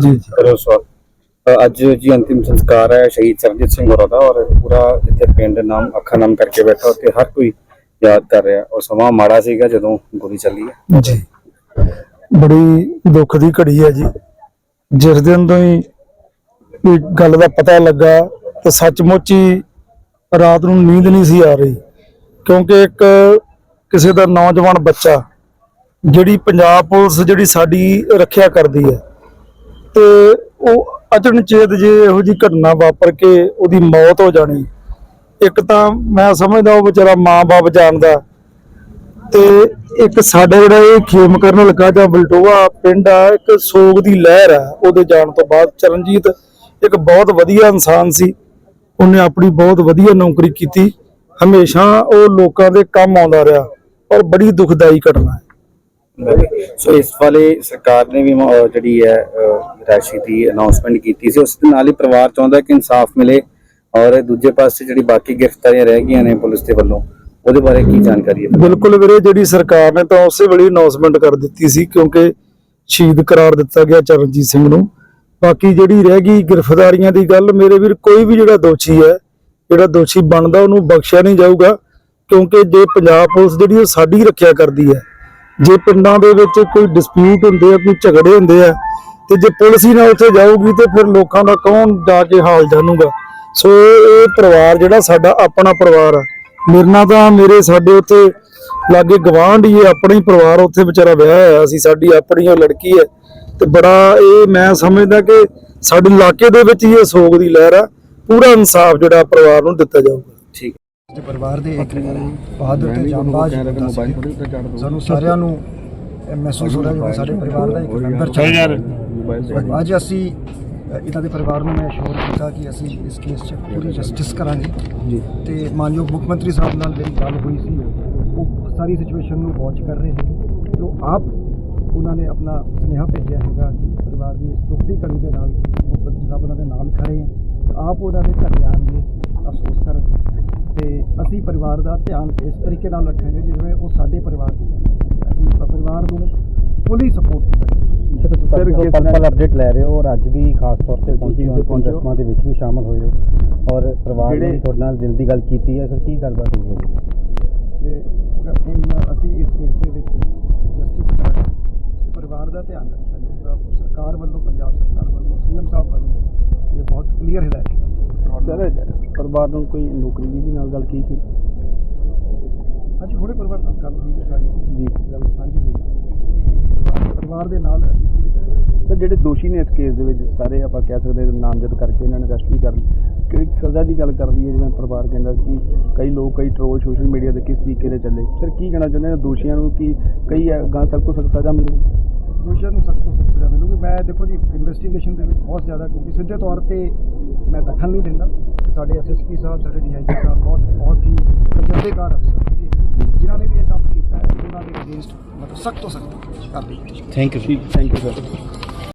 ਕਰੋ ਸਵਾਲ। ਅ, ਅੱਜ ਜੀ ਅੰਤਿਮ ਸੰਸਕਾਰ ਹੈ ਸ਼ਹੀਦ ਸਰਜੀਤ ਸਿੰਘ ਹੋਰਾਂ ਦਾ ਔਰ ਪੂਰਾ ਜਿੱਥੇ ਪਿੰਡ ਨਾਮ ਅੱਖਾਂ ਨਾਮ ਕਰਕੇ ਬੈਠਾ ਉੱਥੇ ਹਰ ਕੋਈ ਯਾਦ ਕਰ ਰਿਹਾ। ਔਰ ਸਮਾਂ ਮਾੜਾ ਸੀਗਾ ਜਦੋਂ ਗੋਲੀ ਚੱਲੀ ਹੈ। ਜੀ। ਬੜੀ ਦੁੱਖ ਦੀ ਘੜੀ ਹੈ ਜੀ। ਜਿਸ ਦਿਨ ਤੋਂ ਹੀ ਇਹ ਗੱਲ ਦਾ ਪਤਾ ਲੱਗਾ ਤੇ ਸੱਚਮੁੱਚ ਹੀ ਰਾਤ ਨੂੰ ਨੀਂਦ ਨਹੀਂ ਸੀ ਆ ਰਹੀ। ਕਿਉਂਕਿ ਇੱਕ ਕਿਸੇ ਦਾ ਨੌਜਵਾਨ ਬੱਚਾ ਜਿਹੜੀ ਪੰਜਾਬ ਪੁਲਿਸ ਜਿਹੜੀ ਸਾਡੀ ਰੱਖਿਆ ਕਰਦੀ ਹੈ ਤੇ ਉਹ ਅਚਨਚੇਤ ਜੇ ਇਹੋ ਜੀ ਘਟਨਾ ਵਾਪਰ ਕੇ ਉਹਦੀ ਮੌਤ ਹੋ ਜਾਣੀ। ਇੱਕ ਤਾਂ ਮੈਂ ਸਮਝਦਾ ਉਹ ਵਿਚਾਰਾ ਮਾਂ-ਬਾਪ ਜਾਣਦਾ। ਤੇ ਇੱਕ ਸਾਡਾ ਜਿਹੜਾ ਇਹ ਖੇਮ ਕਰਨ ਲੱਗਾ ਜਾਂ ਬਲਟੋਆ ਪਿੰਡ ਆ, ਇੱਕ ਸੋਗ ਦੀ ਲਹਿਰ ਆ, ਉਹਦੇ ਜਾਣ ਤੋਂ ਬਾਅਦ ਚਰਨਜੀਤ ਇੱਕ ਬਹੁਤ ਵਧੀਆ ਇਨਸਾਨ ਸੀ। ਉਹਨੇ ਆਪਣੀ ਬਹੁਤ ਵਧੀਆ ਨੌਕਰੀ ਕੀਤੀ। ਹਮੇਸ਼ਾ ਉਹ ਲੋਕਾਂ ਦੇ ਕੰਮ ਆਉਂਦਾ ਰਿਹਾ ਔਰ ਬੜੀ ਦੁਖਦਾਈ ਘਟਨਾ ਹੈ। ਸੋ ਇਸ ਵਾਲੇ ਸਰਕਾਰ ਨੇ ਵੀ ਜਿਹੜੀ ਹੈ ਰਾਸ਼ੀ ਦੀ ਅਨਾਉਂਸਮੈਂਟ ਕੀਤੀ ਸੀ, ਉਸ ਦੇ ਨਾਲ ਹੀ ਪਰਿਵਾਰ ਚਾਹੁੰਦਾ ਕਿ ਇਨਸਾਫ ਮਿਲੇ ਔਰ ਦੂਜੇ ਪਾਸੇ ਜਿਹੜੀ ਬਾਕੀ ਗ੍ਰਿਫਤਾਰੀਆਂ ਰਹਿ ਗਈਆਂ ਨੇ ਪੁਲਿਸ ਦੇ ਵੱਲੋਂ, ਉਹਦੇ ਬਾਰੇ ਕੀ ਜਾਣਕਾਰੀ ਹੈ? ਬਿਲਕੁਲ ਵੀਰੇ, ਜਿਹੜੀ ਸਰਕਾਰ ਨੇ ਤਾਂ ਉਸੇ ਵੇਲੇ ਅਨਾਉਂਸਮੈਂਟ ਕਰ ਦਿੱਤੀ ਸੀ, ਕਿਉਂਕਿ ਸ਼ਹੀਦ ਕਰਾਰ ਦਿੱਤਾ ਗਿਆ ਚਰਨਜੀਤ ਸਿੰਘ ਨੂੰ। ਬਾਕੀ ਜਿਹੜੀ ਰਹਿ ਗਈ ਗ੍ਰਿਫਤਾਰੀਆਂ ਦੀ ਗੱਲ, ਮੇਰੇ ਵੀਰ, ਕੋਈ ਵੀ ਜਿਹੜਾ ਦੋਸ਼ੀ ਹੈ, ਜਿਹੜਾ ਦੋਸ਼ੀ ਬਣਦਾ, ਉਹਨੂੰ ਬਖਸ਼ਿਆ ਨਹੀਂ ਜਾਊਗਾ, ਕਿਉਂਕਿ ਜੇ ਪੰਜਾਬ ਪੁਲਿਸ ਜਿਹੜੀ, ਉਹ ਸਾਡੀ ਰੱਖਿਆ ਕਰਦੀ ਹੈ। ਜੇ ਪਿੰਡਾਂ ਦੇ ਵਿੱਚ ਕੋਈ ਡਿਸਪਿਊਟ ਹੁੰਦੇ ਆ, ਕੋਈ ਝਗੜੇ ਹੁੰਦੇ ਆ, ਤੇ ਜੇ ਪੁਲਿਸ ਹੀ ਨਾ ਉੱਥੇ ਜਾਊਗੀ, ਤੇ ਫਿਰ ਲੋਕਾਂ ਦਾ ਕੌਣ ਜਾ ਕੇ ਹਾਲ ਜਾਣੂਗਾ? ਸੋ ਇਹ ਪਰਿਵਾਰ ਜਿਹੜਾ ਸਾਡਾ ਆਪਣਾ ਪਰਿਵਾਰ ਆ। ਮੇਰੇ ਨਾਲ ਤਾਂ ਮੇਰੇ ਸਾਡੇ ਉੱਥੇ ਲਾਗੇ ਗਵਾਂਢ ਹੀ ਆਪਣਾ ਹੀ ਪਰਿਵਾਰ ਉੱਥੇ ਵਿਚਾਰਾ ਵਿਆਹ ਹੋਇਆ ਸੀ, ਸਾਡੀ ਆਪਣੀ ਉਹ ਲੜਕੀ ਹੈ। ਤੇ ਬੜਾ ਇਹ ਮੈਂ ਸਮਝਦਾ ਕਿ ਸਾਡੇ ਇਲਾਕੇ ਦੇ ਵਿੱਚ ਹੀ ਇਹ ਸੋਗ ਦੀ ਲਹਿਰ ਆ, ਪੂਰਾ ਇਨਸਾਫ ਜਿਹੜਾ ਪਰਿਵਾਰ ਨੂੰ ਦਿੱਤਾ ਜਾਊਗਾ। ਠੀਕ। ਤੇ ਪਰਿਵਾਰ ਦੇ ਇੱਕ ਬਹਾਦਰ ਤੇ ਜਾਂਬਾਜ਼। ਸਾਨੂੰ ਸਾਰਿਆਂ ਨੂੰ ਮਹਿਸੂਸ ਹੋ ਰਿਹਾ ਕਿ ਸਾਡੇ ਪਰਿਵਾਰ ਦਾ ਇੱਕ ਮੈਂਬਰ ਚੱਲ ਰਿਹਾ ਅੱਜ ਅਸੀਂ ਇਹਨਾਂ ਦੇ ਪਰਿਵਾਰ ਨੂੰ ਮੈਂ ਅਸ਼ੋਰ ਕੀਤਾ ਕਿ ਅਸੀਂ ਇਸ ਕੇਸ 'ਚ ਪੂਰੀ ਜਸਟਿਸ ਕਰਾਂਗੇ। ਤੇ ਮਾਨਯੋਗ ਮੁੱਖ ਮੰਤਰੀ ਸਾਹਿਬ ਨਾਲ ਮੇਰੀ ਗੱਲ ਹੋਈ ਸੀ ਉਹ ਸਾਰੀ ਸਿਚੁਏਸ਼ਨ ਨੂੰ ਵਾਚ ਕਰ ਰਹੇ ਨੇ ਤੇ ਉਹ ਆਪ ਉਹਨਾਂ ਨੇ ਆਪਣਾ ਸੁਨੇਹਾ ਭੇਜਿਆ ਹੈਗਾ ਕਿ ਪਰਿਵਾਰ ਦੀ ਇਸ ਦੁੱਖ ਦੀ ਘੜੀ ਦੇ ਨਾਲ ਮੁੱਖ ਮੰਤਰੀ ਸਾਹਿਬ ਉਹਨਾਂ ਦੇ ਨਾਲ ਖੜੇ ਆਪ ਉਹਨਾਂ ਦੇ ਘਰ ਆਉਣਗੇ ਅਫਸੋਸ ਕਰਨ। ਅਸੀਂ ਪਰਿਵਾਰ ਦਾ ਧਿਆਨ ਇਸ ਤਰੀਕੇ ਨਾਲ ਰੱਖਾਂਗੇ ਜਿਵੇਂ ਉਹ ਸਾਡੇ ਪਰਿਵਾਰ ਦੀ ਹੈ। ਅਸੀਂ ਪਰਿਵਾਰ ਨੂੰ ਫੁੱਲੀ ਸਪੋਰਟ ਕਰਾਂਗੇ ਸਰ ਪਲ ਪਲ ਅਪਡੇਟ ਲੈ ਰਹੇ ਹੋ ਔਰ ਅੱਜ ਵੀ ਖਾਸ ਤੌਰ ਤੇ ਤੁਸੀਂ ਅੰਤਿਮ ਰਸਮਾਂ ਦੇ ਵਿੱਚ ਵੀ ਸ਼ਾਮਲ ਹੋਏ ਹੋ ਔਰ ਪਰਿਵਾਰ ਨੇ ਤੁਹਾਡੇ ਨਾਲ ਦਿਲ ਦੀ ਗੱਲ ਕੀਤੀ ਹੈ ਸਰ ਕੀ ਗੱਲਬਾਤ ਹੋਈ ਹੈ? ਅਸੀਂ ਇਸ ਕੇਸ ਦੇ ਵਿੱਚ ਜਸਟਿਸ ਕਰਾਂਗੇ ਪਰਿਵਾਰ ਦਾ ਧਿਆਨ ਰੱਖਿਆ ਜਾਊਗਾ ਸਰਕਾਰ ਵੱਲੋਂ ਪੰਜਾਬ ਸਰਕਾਰ ਵੱਲੋਂ ਸੀਐਮ ਸਾਹਿਬ ਵੱਲੋਂ ਇਹ ਬਹੁਤ ਕਲੀਅਰ ਹਦਾਇਤ ਹੈ ਸਰ ਪਰਿਵਾਰ ਨੂੰ ਕੋਈ ਨੌਕਰੀ ਦੀ ਵੀ ਨਾਲ ਗੱਲ ਕੀਤੀ ਅੱਜ ਹੁਣੇ ਪਰਿਵਾਰ ਨਾਲ ਗੱਲ ਹੋਈ ਸਾਰੀ। ਜੀ। ਗੱਲ ਸਾਂਝੀ ਹੋਈ। ਪਰਿਵਾਰ ਦੇ ਨਾਲ ਸਰ ਜਿਹੜੇ ਦੋਸ਼ੀ ਨੇ ਇਸ ਕੇਸ ਦੇ ਵਿੱਚ ਸਾਰੇ ਆਪਾਂ ਕਹਿ ਸਕਦੇ ਹਾਂ ਨਾਮਜ਼ਦ ਕਰਕੇ ਇਹਨਾਂ ਨੇ ਅਰੈਸਟ ਵੀ ਕਰ ਲਈ। ਕਿ ਸਜ਼ਾ ਦੀ ਗੱਲ ਕਰਦੀ ਹੈ ਜਿਵੇਂ ਪਰਿਵਾਰ ਕਹਿੰਦਾ ਕਿ ਕਈ ਲੋਕ ਕਈ ਟਰੋਲ ਸੋਸ਼ਲ ਮੀਡੀਆ ਤੇ ਕਿਸ ਤਰੀਕੇ ਦੇ ਚੱਲੇ। ਸਰ ਕੀ ਕਹਿਣਾ ਚਾਹੁੰਦੇ ਨੇ ਦੋਸ਼ੀਆਂ ਨੂੰ ਕਿ ਕਈ ਗਾਂ ਸਖਤ ਤੋਂ ਸਖਤ ਸਜ਼ਾ ਮਿਲੇ? ਦੋਸ਼ੀਆਂ ਨੂੰ ਸਖਤ ਤੋਂ ਸਖਤ ਸਜ਼ਾ ਮਿਲੂਗੀ। ਮੈਂ ਦੇਖੋ ਜੀ ਇਨਵੈਸਟੀਗੇਸ਼ਨ ਦੇ ਵਿੱਚ ਬਹੁਤ ਜ਼ਿਆਦਾ, ਕਿਉਂਕਿ ਸਿੱਧੇ ਤੌਰ ਤੇ ਮੈਂ ਦਖਲ ਨਹੀਂ ਦਿੰਦਾ। ਸਾਡੇ ਐਸਐਸਪੀ ਸਾਹਿਬ, ਸਾਡੇ ਡੀਆਈਜੀ ਸਾਹਿਬ ਬਹੁਤ ਬਹੁਤ ਹੀ ਤਜਰਬੇਕਾਰ ਅਫਸਰ ਨੇ ਜਿਨ੍ਹਾਂ ਨੇ ਵੀ ਇਹ ਕੰਮ ਕੀਤਾ ਹੈ, ਉਹਨਾਂ ਦੇ ਅਗੇਂਸਟ ਮਤਲਬ ਸਖਤ ਤੋਂ ਸਖਤ ਕਾਰਵਾਈ thank you thank you sir